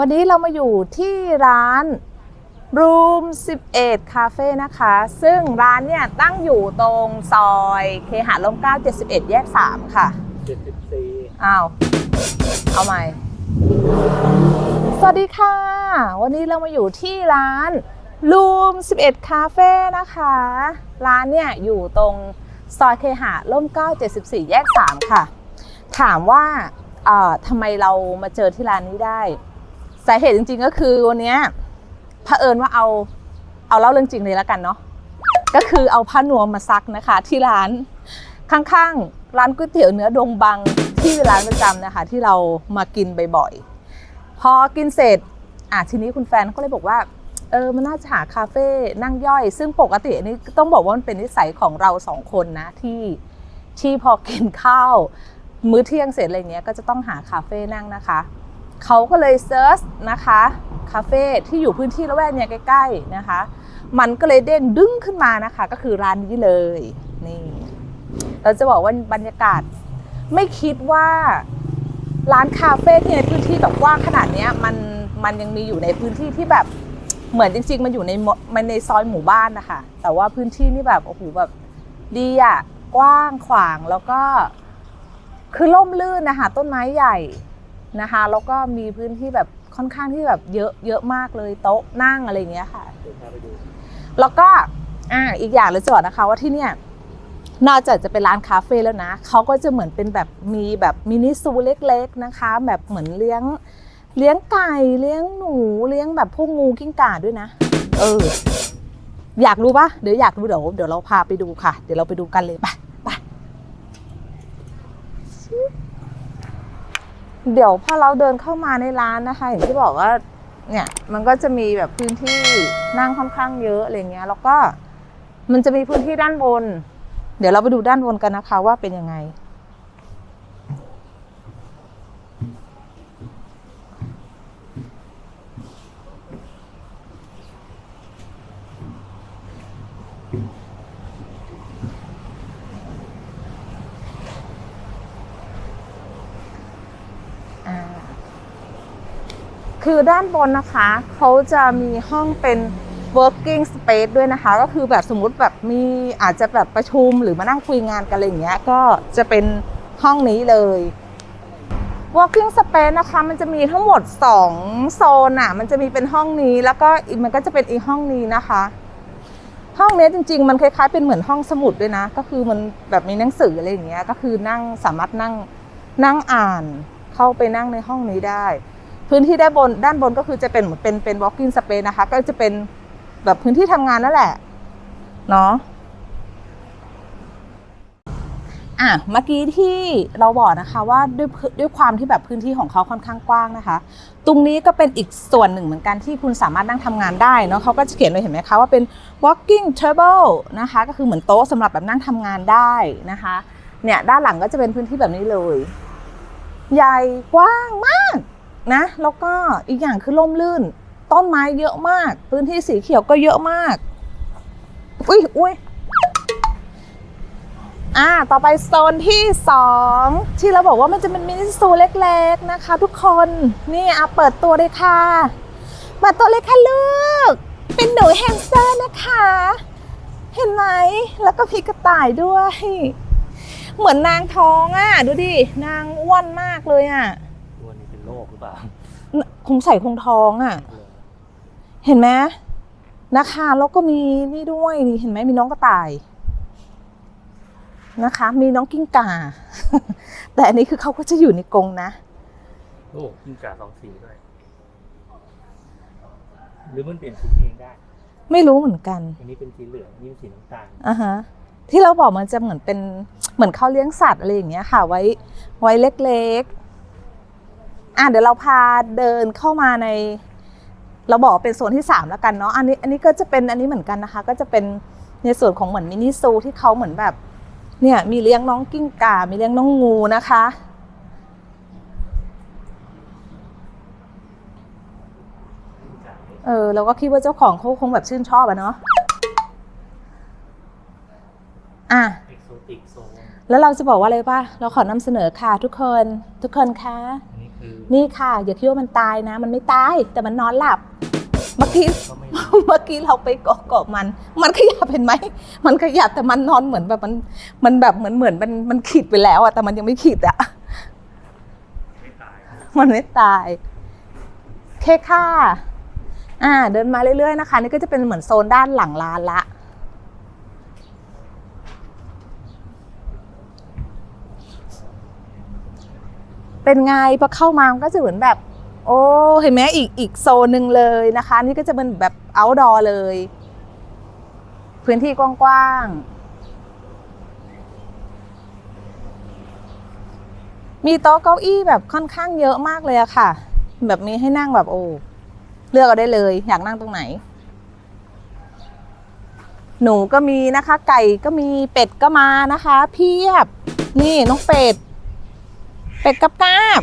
วัสดีค่ะวันนี้เรามาอยู่ที่ร้าน Room 11 Cafe นะคะ ซึ่งร้านเนี่ยตั้งอยู่ตรงซอยเคหะลมเกล้า71 แยก 3 ค่ะเจ็ดสิบสี่อ้าว เอาใหม่ สวัสดีค่ะ วันนี้เรามาอยู่ที่ร้าน Room 11 Cafe นะคะ ร้านเนี่ยอยู่ตรงซอยเคหะร่มเกล้า74 แยก 3 ค่ะ ถามว่าเอ่อทำไมเรามาเจอที่ร้านนี้ได้ สาเหตุจริงๆก็คือวันนี้ยเผอิญว่าเอาเอาเล่าเรื่องจริงเลยแล้วกันเนาะก็คือเอาผ้านวมมาซักนะคะ ที่ร้านข้างๆ ร้านก๋วยเตี๋ยวเนื้อดงบังที่ร้านประจำนะคะ ที่เรามากินบ่อยๆพอกินเสร็จอะทีนี้คุณแฟนก็เลยบอกว่าเออมันน่าจะหาคาเฟ่นั่งย่อย ซึ่งปกติอันนี้ต้องบอกว่ามันเป็นนิสัยของเราสองคนนะที่ที่พอกินข้าว มื้อเที่ยงเสร็จอะไรเงี้ยก็จะต้องหาคาเฟ่นั่งนะคะ เขาก็เลยเซิร์ชนะคะคาเฟ่ที่อยู่พื้นที่ละแวกเนี่ยใกล้ๆนะคะ มันก็เลยเด้งดึงขึ้นมานะคะ ก็คือร้านนี้เลยนี่เราจะบอกว่าบรรยากาศไม่คิดว่าร้านคาเฟ่ที่ในพื้นที่แบบกว้างขนาดนี้มันมันยังมีอยู่ในพื้นที่ที่แบบเหมือนจริงๆ มันอยู่ในมันในซอยหมู่บ้านนะคะแต่ว่าพื้นที่นี่แบบโอ้โหแบบดีอะกว้างขวางแล้วก็ คือร่มรื่นนะคะต้นไม้ใหญ่ นะคะแล้วก็มีพื้นที่แบบค่อนข้างที่แบบเยอะเยอะมากเลยโต๊ะนั่งอะไรอย่างเงี้ยค่ะเดินทางไปดูแล้วก็อ่าอีกอย่างเลยจะบอกนะคะว่าที่เนี่ยนอกจากจะเป็นร้านคาเฟ่แล้วนะเขาก็จะเหมือนเป็นแบบมีแบบมินิซูเล็ก ๆนะคะ แบบเหมือนเลี้ยงเลี้ยงไก่เลี้ยงหนูเลี้ยงแบบพวกงูกิ้งก่าด้วยนะ เออ อยากรู้ปะเดี๋ยวอยากรู้เดี๋ยวเดี๋ยวเราพาไปดูค่ะ เดี๋ยวเราไปดูกันเลยไปไป เดี๋ยวพอเราเดินเข้ามาในร้านนะคะอย่างที่บอกว่าเนี่ยมันก็จะมีแบบพื้นที่นั่งค่อนข้างเยอะอะไรเงี้ย แล้วก็มันจะมีพื้นที่ด้านบน เดี๋ยวเราไปดูด้านบนกันนะคะว่าเป็นยังไง คือด้านบนนะคะเขาจะมีห้องเป็น working space ด้วยนะคะ ก็คือแบบสมมุติแบบมีอาจจะแบบประชุมหรือมานั่งคุยงานกันอะไรอย่างเงี้ยก็จะเป็นห้องนี้เลย working space นะคะมันจะมีทั้งหมด 2 โซนอะมันจะมีเป็นห้องนี้แล้วก็อีกมันก็จะเป็นอีกห้องนี้นะคะ ห้องนี้จริง ๆ มันคล้ายๆเป็นเหมือนห้องสมุดด้วยนะ ก็คือมันแบบมีหนังสืออะไรอย่างเงี้ยก็คือนั่งสามารถนั่งนั่งอ่านเข้าไปนั่งในห้องนี้ได้ พื้นที่ด้านบนด้านบนก็คือจะเป็นเหมือนเป็นเป็น walking space นะคะ ก็จะเป็นแบบพื้นที่ทำงานนั่นแหละเนาะอะเมื่อกี้ที่เราบอกนะคะว่าด้วยด้วยความที่แบบพื้นที่ของเขาค่อนข้างกว้างนะคะ ตรงนี้ก็เป็นอีกส่วนหนึ่งเหมือนกันที่คุณสามารถนั่งทำงานได้เนาะเขาก็จะเขียนไว้เห็นไหมคะว่าเป็น walking table นะคะ ก็คือเหมือนโต๊ะสำหรับแบบนั่งทำงานได้นะคะ เนี่ยด้านหลังก็จะเป็นพื้นที่แบบนี้เลย ใหญ่กว้างมาก นะ แล้วก็อีกอย่างคือร่มรื่น ต้นไม้เยอะมาก พื้นที่สีเขียวก็เยอะมาก อุ้ยอุ้ยอ่า ต่อไปโซนที่สองที่เราบอกว่ามันจะเป็นมินิซูเล็กๆนะคะทุกคน นี่อะเปิดตัวเลยค่ะ เปิดตัวเลยค่ะลูก เป็นหนูแฮมสเตอร์นะคะ เห็นไหม แล้วก็มีกระต่ายด้วย เหมือนนางท้องอะ ดูดิ นางอ้วนมากเลยอะ โรคหรือเปล่าคงใส่คงท้องอะ เห็นไหมนะคะแล้วก็มีนี่ด้วยนี่เห็นไหมมีน้องกระต่ายนะคะ มีน้องกิ้งก่า แต่อันนี้คือเขาก็จะอยู่ในกรงนะโรคกินกาสองสีด้วย หรือมันเปลี่ยนสีเองได้ ไม่รู้เหมือนกัน อันนี้เป็นสีเหลืองอันนี่เป็นสีน้ำตาลอะฮะที่เราบอกมันจะเหมือนเป็นเหมือนเขาเลี้ยงสัตว์อะไรอย่างเงี้ยค่ะ ไว้ไว้เล็กๆ อะเดี๋ยวเราพาเดินเข้ามาในเราบอกว่าเป็นโซนที่สามแล้วกันเนาะอันนี้อันนี้ก็จะเป็นอันนี้เหมือนกันนะคะ ก็จะเป็นในส่วนของเหมือนมินิซูที่เขาเหมือนแบบเนี่ยมีเลี้ยงน้องกิ้งก่า มีเลี้ยงน้องงูนะคะ เออเราก็คิดว่าเจ้าของเขาคงแบบชื่นชอบอะเนาะอะเอกโซติกโซนแล้วเราจะบอกว่าอะไรป่ะ เราขอนำเสนอค่ะทุกคน ทุกคนคะอั นนี้คเออนี่ค่ะ อย่าคิดว่ามันตายนะ มันไม่ตายแต่มันนอนหลับ เมื่อกี้ก็ไม่รู้เมื่อกี้เราไปเกาะเกาะมัน มันขยับเห็นไหมมันขยับแต่มันนอนเหมือนแบบมัน มันแบบเหมือนเหมือนมันมันขีดไปแล้วอะแต่มันยังไม่ขีดอะไม่ตายมันไม่ตายเคค่ะ อ่า เดินมาเรื่อยๆนะคะ นี่ก็จะเป็นเหมือนโซนด้านหลังร้านละ เป็นไงพอเข้ามามันก็จะเหมือนแบบ โอ้เห็นไหมอีกอีกโซนหนึ่งเลยนะคะ นี่ก็จะเป็นแบบ outdoor เลย พื้นที่กว้างๆ มีโต๊ะเก้าอี้แบบค่อนข้างเยอะมากเลยอะค่ะ แบบมีให้นั่งแบบโอ้เลือกเอาได้เลย อยากนั่งตรงไหน หนูก็มีนะคะ ไก่ก็มีเป็ดก็มานะคะ เพียบ นี่น้องเป็ด เป็ดกับกาบ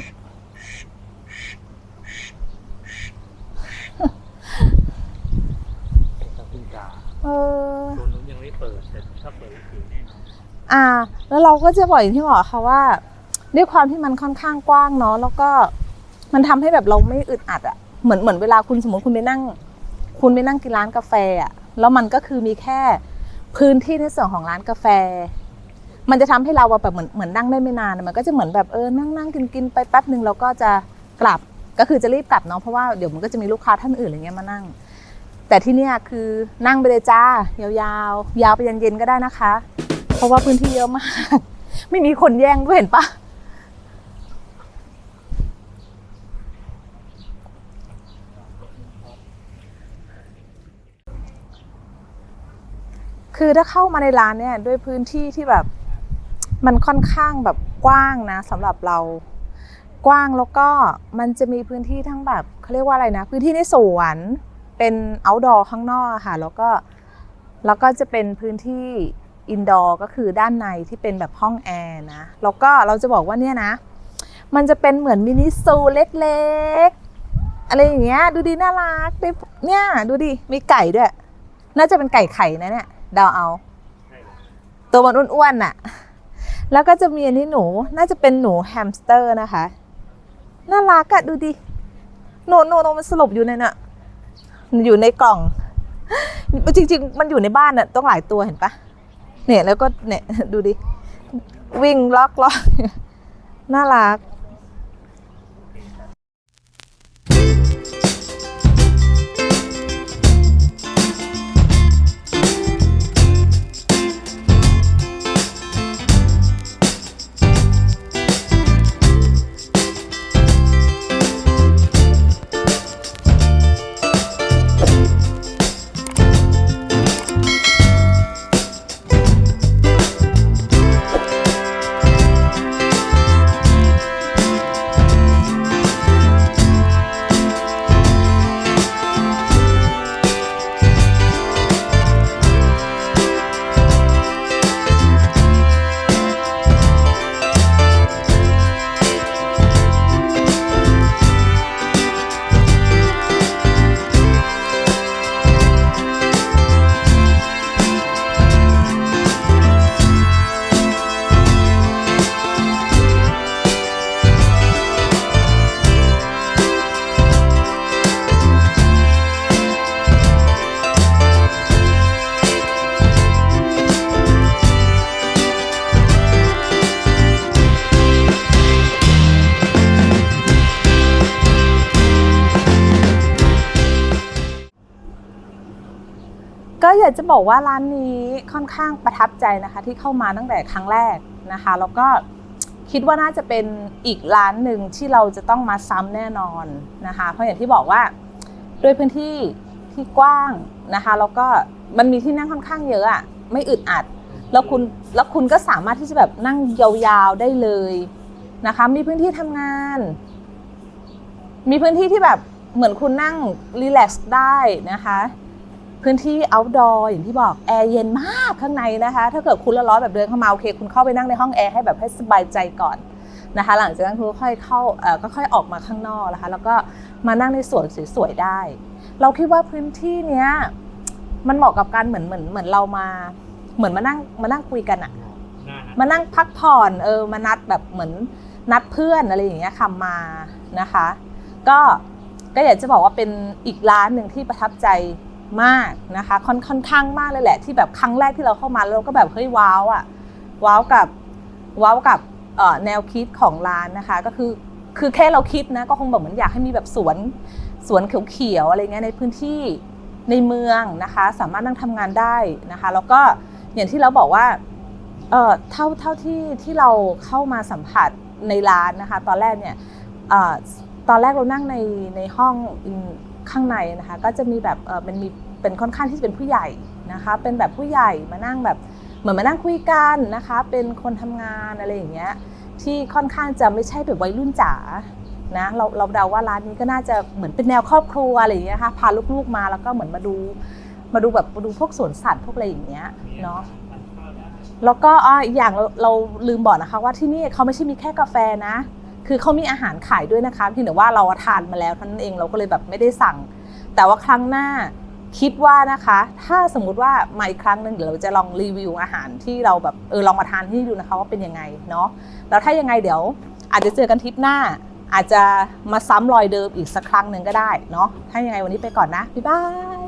ถ้ากิ้งก่าเออตัวนู้นยังไม่เปิดแต่ถ้าเปิดอีกทีแน่นอนอ่า แล้วเราก็จะบอกอย่างที่บอกค่ะว่า ด้วยความที่มันค่อนข้างกว้างเนาะแล้วก็มันทำให้แบบเราไม่อึดอัดอะเหมือนเหมือนเวลาคุณสมมติคุณไปนั่ง คุณไปนั่งกินร้านกาแฟอะแล้วมันก็คือมีแค่พื้นที่ในส่วนของร้านกาแฟ มันจะทำให้เราแบบเหมือนเหมือนนั่งได้ไม่นานมันก็จะเหมือนแบบเออนั่งนั่งกินกินไปแป๊บหนึ่งเราก็จะกลับก็คือจะรีบกลับเนาะเพราะว่าเดี๋ยวมันก็จะมีลูกค้าท่านอื่นอะไรเงี้ยมานั่ง แต่ที่เนี่ยคือนั่งไปเลยจ้ายาวๆ ยาวไปยันเย็นก็ได้นะคะ เพราะว่าพื้นที่เยอะมาก ไม่มีคนแย่งด้วยเห็นปะคือถ้าเข้ามาในร้านเนี่ยด้วยพื้นที่ที่แบบ มันค่อนข้างแบบกว้างนะสำหรับเรากว้างแล้วก็มันจะมีพื้นที่ทั้งแบบเขาเรียกว่าอะไรนะ พื้นที่ในสวนเป็น outdoor ข้างนอกค่ะ แล้วก็แล้วก็จะเป็นพื้นที่อินดอร์ก็คือด้านในที่เป็นแบบห้องแอร์นะ แล้วก็เราจะบอกว่าเนี่ยนะ มันจะเป็นเหมือนมินิซูเล็กๆ อะไรอย่างเงี้ยดูดีน่ารักเนี่ยดูดิมีไก่ด้วย น่าจะเป็นไก่ไข่นะเนี่ยเดาเอา ตัวมันอ้วนๆน่ะ แล้วก็จะมีอันนี้หนูน่าจะเป็นหนูแฮมสเตอร์นะคะ น่ารักอะดูดิหนูหนูหนูมันสลบอยู่ในน่ะอยู่ในกล่อง จริง ๆ มันอยู่ในบ้านน่ะต้องหลายตัวเห็นปะเนี่ยแล้วก็เนี่ยดูดิวิ่งล็อกล็อกน่ารัก ก็อยากจะบอกว่าร้านนี้ค่อนข้างประทับใจนะคะ ที่เข้ามาตั้งแต่ครั้งแรกนะคะ แล้วก็คิดว่าน่าจะเป็นอีกร้านหนึ่งที่เราจะต้องมาซ้ำแน่นอนนะคะ เพราะอย่างที่บอกว่าด้วยพื้นที่ที่กว้างนะคะแล้วก็มันมีที่นั่งค่อนข้างเยอะอะไม่อึดอัด แล้วคุณแล้วคุณก็สามารถที่จะแบบนั่งยาวๆได้เลยนะคะ มีพื้นที่ทำงาน มีพื้นที่ที่แบบเหมือนคุณนั่งรีแลกซ์ได้นะคะ พื้นที่ outdoor อย่างที่บอกแอร์เย็นมากข้างในนะคะ ถ้าเกิดคุณร้อนๆแบบเดินเข้ามาโอเค คุณเข้าไปนั่งในห้องแอร์ให้แบบให้สบายใจก่อนนะคะ หลังจากนั้นคุณก็ค่อยเข้าเอ่อก็ค่อยออกมาข้างนอกนะคะ แล้วก็มานั่งในสวนสวยๆได้ เราคิดว่าพื้นที่เนี้ยมันเหมาะกับการเหมือนเหมือนเหมือนเรามาเหมือนมานั่งมานั่งคุยกันอะหน้านะมานั่งพักผ่อนเออมานัดแบบเหมือนนัดเพื่อนอะไรอย่างเงี้ยค่ะมานะคะ ก็ก็อยากจะบอกว่าเป็นอีกร้านหนึ่งที่ประทับใจ มากนะคะค่อนค่อนข้างมากเลยแหละ ที่แบบครั้งแรกที่เราเข้ามาแล้วเราก็แบบเฮ้ยว้าวอะว้าวกับว้าวกับแนวคิดของร้านนะคะ ก็คือคือแค่เราคิดนะก็คงแบบเหมือนอยากให้มีแบบสวนสวนเขียวๆอะไรเงี้ยในพื้นที่ในเมืองนะคะ สามารถนั่งทำงานได้นะคะ แล้วก็อย่างที่เราบอกว่าเออเท่าเท่าที่ที่เราเข้ามาสัมผัสในร้านนะคะ ตอนแรกเนี่ยอตอนแรกเรานั่งในในห้อง ข้างในนะคะก็จะมีแบบเออมันมีเป็นค่อนข้างที่จะเป็นผู้ใหญ่นะคะ เป็นแบบผู้ใหญ่มานั่งแบบเหมือนมานั่งคุยกันนะคะ เป็นคนทำงานอะไรอย่างเงี้ยที่ค่อนข้างจะไม่ใช่แบบวัยรุ่นจ๋านะเราเราเดาว่าร้านนี้ก็น่าจะเหมือนเป็นแนวครอบครัวอะไรอย่างเงี้ยค่ะพาลูกๆมาแล้วก็เหมือนมาดูมาดูแบบมาดูพวกสวนสัตว์พวกอะไรอย่างเงี้ยเนาะแล้วก็อะอีกอย่างเราเราลืมบอกนะคะว่าที่นี่เขาไม่ใช่มีแค่กาแฟนะ คือเขามีอาหารขายด้วยนะคะเพียงแต่ว่าเราทานมาแล้วเท่านั้นเองเราก็เลยแบบไม่ได้สั่ง แต่ว่าครั้งหน้าคิดว่านะคะ ถ้าสมมุติว่ามาอีกครั้งหนึ่งเดี๋ยวเราจะลองรีวิวอาหารที่เราแบบเออลองมาทานที่นี่ดูนะคะว่าเป็นยังไงเนาะแล้วถ้ายังไงเดี๋ยว อาจจะเจอกันทริปหน้า อาจจะมาซ้ำรอยเดิมอีกสักครั้งหนึ่งก็ได้เนาะถ้ายังไงวันนี้ไปก่อนนะบ๊ายบาย